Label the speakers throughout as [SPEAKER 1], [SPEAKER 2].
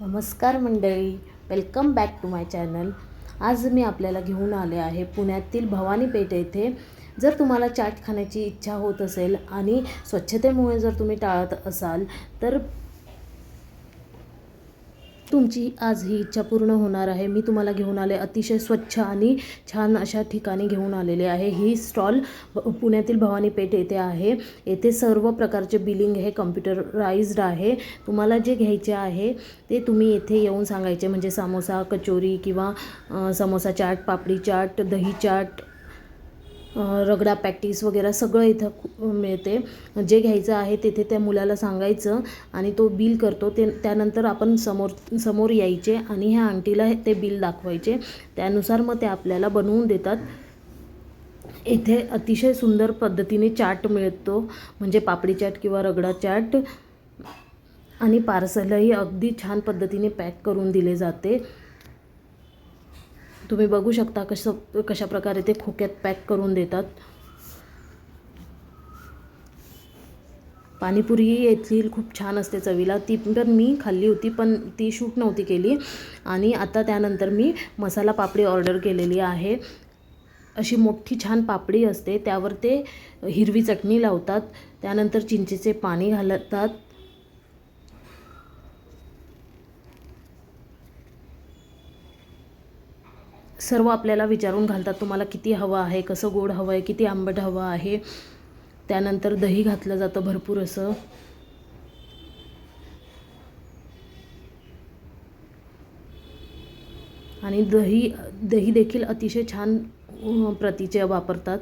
[SPEAKER 1] नमस्कार मंडळी welcome back to my channel आज मी आपल्याला घेऊन आले आहे पुण्यातील भवानी पेठ येथे. जर तुम्हाला चाट खाण्याची इच्छा होत असेल आणि स्वच्छतेमुळे जर तुम्ही टाळत असाल तर तुमची आज ही इच्छा पूर्ण होणार आहे. मी तुम्हाला घेऊन आले अतिशय स्वच्छ आणि छान अशा ठिकाणी घेऊन आलेले आहे. ही स्टॉल पुण्यातील भवानी पेठ येथे आहे. येथे सर्व प्रकारचे बिलिंग हे कम्प्युटराइज्ड आहे. तुम्हाला जे घ्यायचे आहे ते तुम्ही येथे येऊन सांगायचे. म्हणजे समोसा कचोरी किंवा समोसा चाट पापडी चाट दही चाट रगडा पॅटीस वगैरे सगळं इथं मिळते. जे घ्यायचं आहे तेथे त्या मुलाला सांगायचं आणि तो बिल करतो. ते त्यानंतर आपण समोर समोर यायचे आणि ह्या आंटीला ते बिल दाखवायचे. त्यानुसार मग ते आपल्याला बनवून देतात. इथे अतिशय सुंदर पद्धतीने चाट मिळतो. म्हणजे पापडी चाट किंवा रगडा चाट. आणि पार्सलही अगदी छान पद्धतीने पॅक करून दिले जाते. तुम्ही बघू शकता कसं कशा प्रकारे ते खोक्यात पॅक करून देतात. पाणीपुरी येथील खूप छान असते चवीला. ती पण मी खाल्ली होती पण ती शूट नव्हती केली. आणि आता त्यानंतर मी मसाला पापडी ऑर्डर केलेली आहे. अशी मोठी छान पापडी असते त्यावर ते हिरवी चटणी लावतात. त्यानंतर चिंचेचे पाणी घालतात. सर्व आपल्याला विचारून घालतात तुम्हाला किती हवं आहे कसं गोड हवं आहे किती आंबट हवं आहे? त्यानंतर दही घातलं जातं भरपूर असं. आणि दही दही देखील अतिशय छान प्रतीचे वापरतात.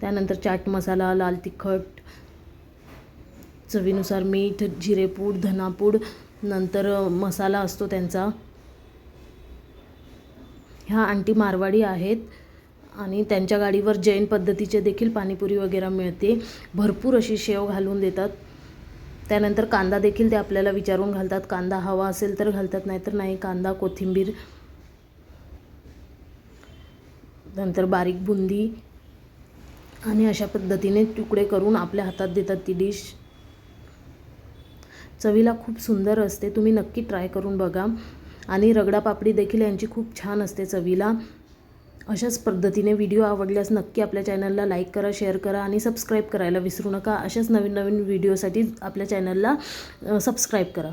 [SPEAKER 1] त्यानंतर चाट मसाला लाल तिखट चवीनुसार मीठ जिरेपूड धनापूड नंतर मसाला असतो त्यांचा. ह्या आंटी मारवाडी आहेत आणि त्यांच्या गाडीवर जैन पद्धतीचे देखील पाणीपुरी वगैरे मिळते. भरपूर अशी शेव घालून देतात. त्यानंतर कांदा देखील ते आपल्याला विचारून घालतात. कांदा हवा असेल तर घालतात नाहीतर नाही. कांदा कोथिंबीर नंतर बारीक बुंदी आणि अशा पद्धतीने तुकडे करून आपल्या हातात देतात ती डिश. चवीला खूप सुंदर असते. तुम्ही नक्की ट्राय करून बघा. आणि रगडा पापडी देखील यांची खूप छान असते चवीला. अशाच पद्धतीने व्हिडिओ आवडल्यास नक्की आपल्या चॅनलला लाईक करा शेअर करा आणि सबस्क्राईब करायला विसरू नका. अशाच नवीन नवीन व्हिडिओसाठी आपल्या चॅनलला सबस्क्राईब करा.